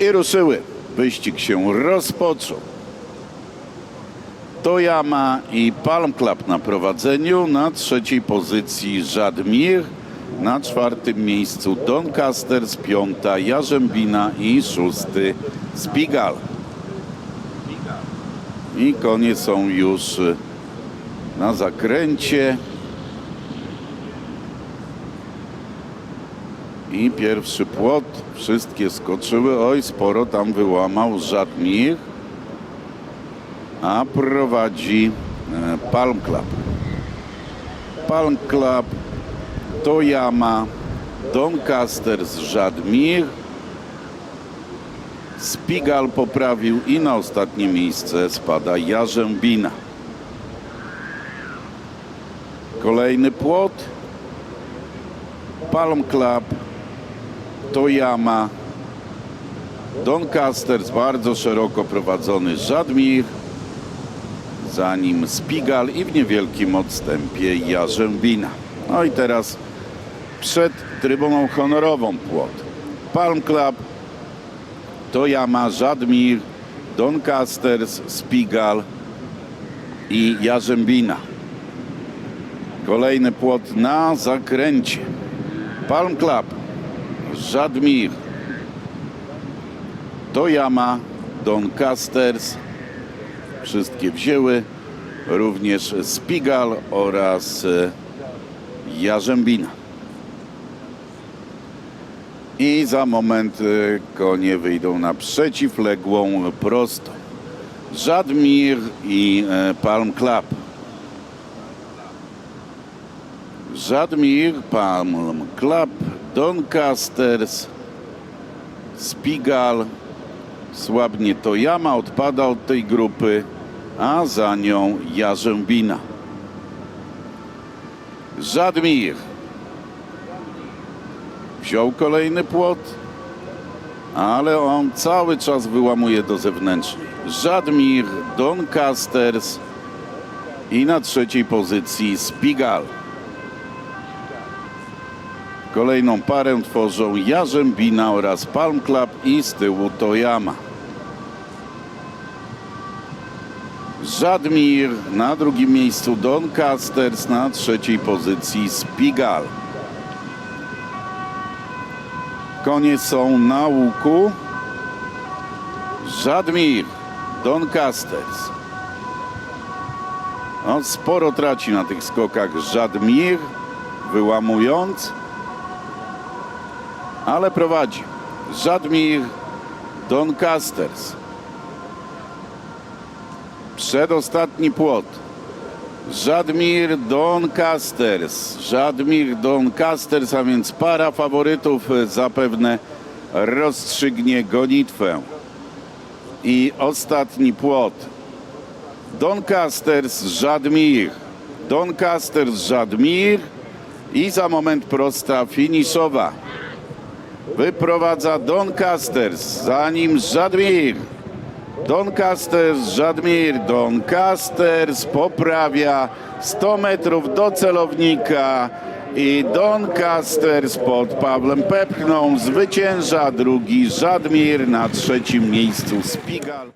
I ruszyły. Wyścig się rozpoczął. Toyama i Palm Club na prowadzeniu. Na trzeciej pozycji Żadmir. Na czwartym miejscu Doncasters, piąta Jarzębina i szósty Spigal. I konie są już na zakręcie. I pierwszy płot, wszystkie skoczyły. Oj, sporo tam wyłamał Żadmir. A prowadzi e, Palm Club. Palm Club, Toyama, Doncasters, Żadmir. Spigal poprawił i na ostatnie miejsce spada Jarzębina. Kolejny płot. Palm Club, Toyama, Doncasters, bardzo szeroko prowadzony Żadmir, za nim Spigal i w niewielkim odstępie Jarzębina. No i teraz przed trybuną honorową płot. Palm Club, Toyama, Żadmir, Doncasters, Spigal i Jarzębina. Kolejny płot na zakręcie. Palm Club, Żadmir, Toyama, Doncasters, wszystkie wzięły, również Spigal oraz e, Jarzębina. I za moment e, konie wyjdą na przeciwległą prostą. Żadmir i e, Palm Club. Żadmir, Palm Club, Doncasters, Spigal, słabnie Toyama odpada od tej grupy, a za nią Jarzębina. Żadmir wziął kolejny płot, ale on cały czas wyłamuje do zewnętrznej. Żadmir, Doncasters i na trzeciej pozycji Spigal. Kolejną parę tworzą Jarzębina oraz Palm Club i z tyłu Toyama. Żadmir na drugim miejscu Doncasters, na trzeciej pozycji Spigal. Konie są na łuku. Żadmir, Doncasters. On sporo traci na tych skokach Żadmir, wyłamując ale prowadzi. Żadmir Doncasters. Przedostatni płot. Żadmir Doncasters. Żadmir Doncasters, a więc para faworytów zapewne rozstrzygnie gonitwę. I ostatni płot. Doncasters Żadmir. Doncasters Żadmir. I za moment prosta finiszowa. Wyprowadza Doncasters, za nim Żadmir. Doncasters, Żadmir, Doncasters poprawia 100 metrów do celownika i Doncasters pod Pawłem Pepchną zwycięża drugi Żadmir na trzecim miejscu Spigal.